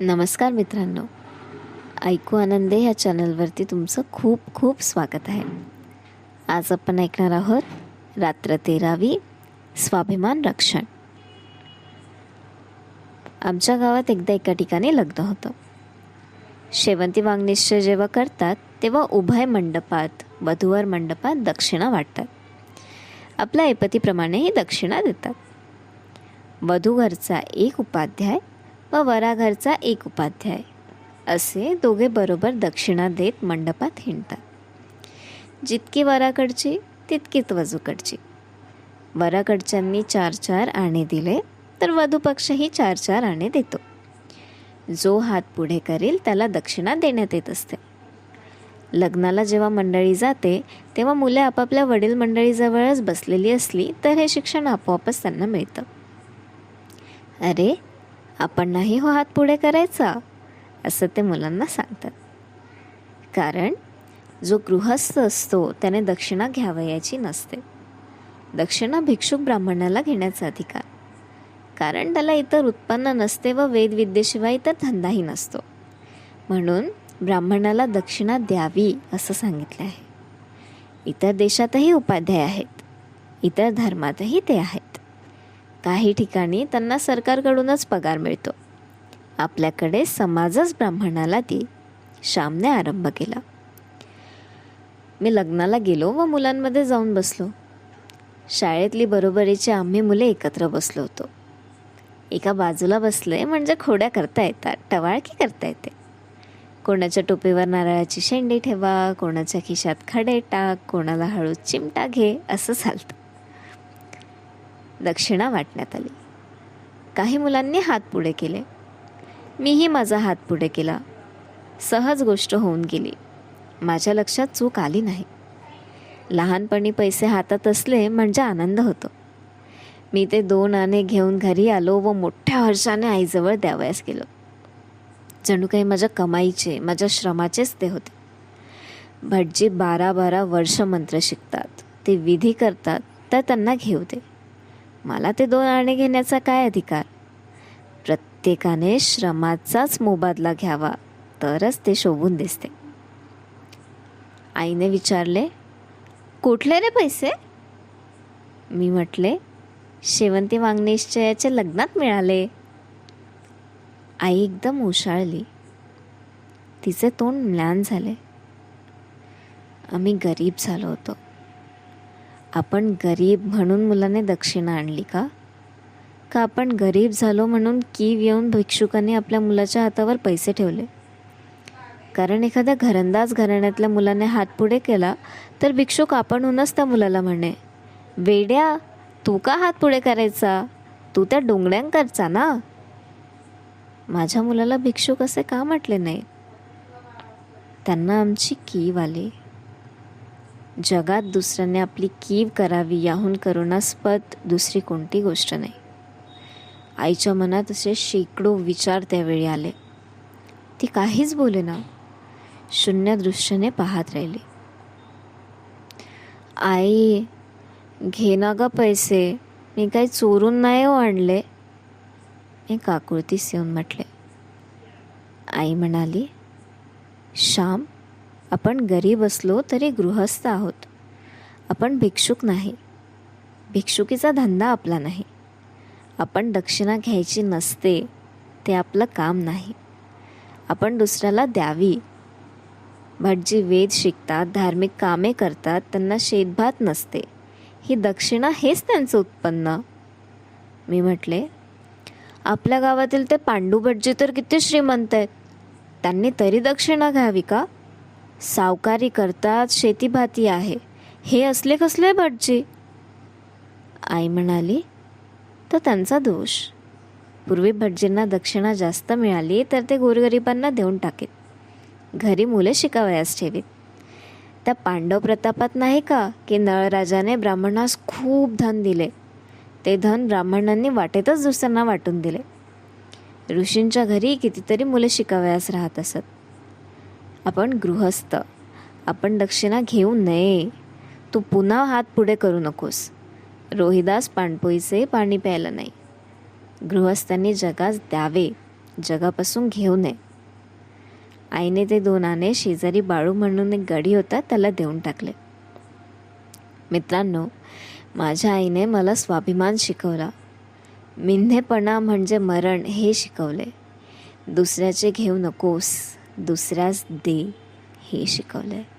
नमस्कार मित्रांनो. ऐकू आनंदे ह्या चॅनलवरती तुमचं खूप खूप स्वागत आहे. आज आपण ऐकणार आहोत रात्र तेरावी स्वाभिमान रक्षण. आमच्या गावात एकदा एका ठिकाणी लग्न होतं. शेवंती वांगनिश्चय जेव्हा करतात तेव्हा उभय मंडपात वधूवर मंडपात दक्षिणा वाटतात. आपल्या ऐपतीप्रमाणे ही दक्षिणा देतात. वधूघरचा एक उपाध्याय व वराघरचा एक उपाध्याय. असे दोघे बरोबर दक्षिणा देत मंडपात हिंडतात. जितकी वराकडची तितकीच वधूकडची वराकडच्यांनी चार चार आणे दिले तर वधूपक्षही चार चार आणे देतो. जो हात पुढे करेल त्याला दक्षिणा देण्यात येत असते. लग्नाला जेव्हा मंडळी जाते तेव्हा मुले आपापल्या वडील मंडळीजवळच बसलेली असली तर हे शिक्षण आपोआपच त्यांना मिळतं. अरे आपण नाही हो हात पुढे करायचा असं ते मुलांना सांगतात. कारण जो गृहस्थ असतो त्याने दक्षिणा घ्यावयाची नसते. दक्षिणा भिक्षुक ब्राह्मणाला घेण्याचा अधिकार. कारण त्याला इतर उत्पन्न नसते व वेदविद्येशिवाय इतर धंदाही नसतो. म्हणून ब्राह्मणाला दक्षिणा द्यावी असं सांगितलं आहे. इतर देशातही उपाध्याय आहेत. इतर धर्मातही ते आहेत. काही ठिकाणी त्यांना सरकारकडूनच पगार मिळतो. आपल्याकडे समाजच ब्राह्मणाला दे श्यामने आरंभ केला. मी लग्नाला गेलो व मुलांमध्ये जाऊन बसलो. शाळेतली बरोबरीची आम्ही मुले एकत्र बसलो होतो. एका बाजूला बसले म्हणजे खोड्या करता येतात टवाळकी करता येते. कोणाच्या टोपीवर नारळाची शेंडी ठेवा कोणाच्या खिशात खडे टाक कोणाला हळू चिमटा घे असं चालतं. दक्षिणा वाटण्यात आली. काही मुलांनी हात पुढे केले. मीही माझा हात पुढे केला. सहज गोष्ट होऊन गेली. माझ्या लक्षात चूक आली नाही. लहानपणी पैसे हातात असले म्हणजे आनंद होतो. मी ते दोन आणे घेऊन घरी आलो व मोठ्या हर्षाने आईजवळ द्यावयास गेलो. जणू काही माझ्या कमाईचे माझ्या श्रमाचेच ते होते. भटजी बारा बारा वर्ष मंत्र शिकतात. ते विधी करतात तर त्यांना घेऊ दे. मला ते दोन आणे घेण्याचा काय अधिकार? प्रत्येकाने श्रमाचाच मोबादला घ्यावा तरच ते शोभून दिसते. आईने विचारले कुठले रे पैसे? मी म्हटले शेवंती वांगनिश्चयाच्या लग्नात मिळाले. आई एकदम उशाळली. तिचे तोंड म्लान झाले. आम्ही गरीब झालो होतो. आपण गरीब म्हणून मुलाने दक्षिणा आणली का? का आपण गरीब झालो म्हणून कीव येऊन भिक्षुकांनी आपल्या मुलाच्या हातावर पैसे ठेवले? कारण एखाद्या घरंदाज घराण्यातल्या मुलाने हात पुढे केला तर भिक्षुक आपणहूनच त्या मुलाला म्हणे वेड्या तू का हात पुढे करायचा? तू त्या डोंगड्यांकरचा ना? माझ्या मुलाला भिक्षुक असे का म्हटले नाही? त्यांना आमची कीव आली. जगात दुसऱ्याने आपली कीव करावी याहून करुणास्पद दुसरी कोणती गोष्ट नाही. आईच्या मनात असे शेकडो विचार त्यावेळी आले. ती काहीच बोले ना शून्य दृश्यने पाहत राहिली. आई घे ना ग पैसे मी काही चोरून नाही हो आणले. मी काकुळतीस येऊन म्हटले. आई म्हणाली श्याम आपण गरीब असलो तरी गृहस्थ आहोत. आपण भिक्षुक नाही. भिक्षुकीचा धंदा आपला नाही. आपण दक्षिणा घ्यायची नसते ते आपलं काम नाही. आपण दुसऱ्याला द्यावी. भटजी वेद शिकतात धार्मिक कामे करतात त्यांना शेतभात नसते. ही दक्षिणा हेच त्यांचं उत्पन्न. मी म्हटले आपल्या गावातील ते पांडू भटजी तर किती श्रीमंत आहेत. त्यांनी तरी दक्षिणा घ्यावी का? सावकारी करतात शेतीभाती आहे. हे असले कसले भटजी? आई म्हणाली तर त्यांचा दोष. पूर्वी भटजींना दक्षिणा जास्त मिळाली तर ते गोरगरिबांना देऊन टाकेत. घरी मुले शिकावयास ठेवीत. त्या पांडव प्रतापात नाही का की नळराजाने ब्राह्मणास खूप धन दिले? ते धन ब्राह्मणांनी वाटेतच दुसऱ्यांना वाटून दिले. ऋषींच्या घरी कितीतरी मुले शिकावयास राहत असत. आपण गृहस्थ. आपण दक्षिणा घेऊ नये. तू पुन्हा हात पुढे करू नकोस. रोहिदास पाणपोईचे पाणी प्यायला नाही. गृहस्थांनी जगास द्यावे. जगापासून घेऊ नये. आईने ते दोन शेजारी बाळू म्हणून एक गडी होता त्याला देऊन टाकले. मित्रांनो माझ्या आईने मला स्वाभिमान शिकवला. मिन्हेपणा म्हणजे मरण हे शिकवले. दुसऱ्याचे घेऊ नकोस. दुसऱ्यास दे हे शिकवलं आहे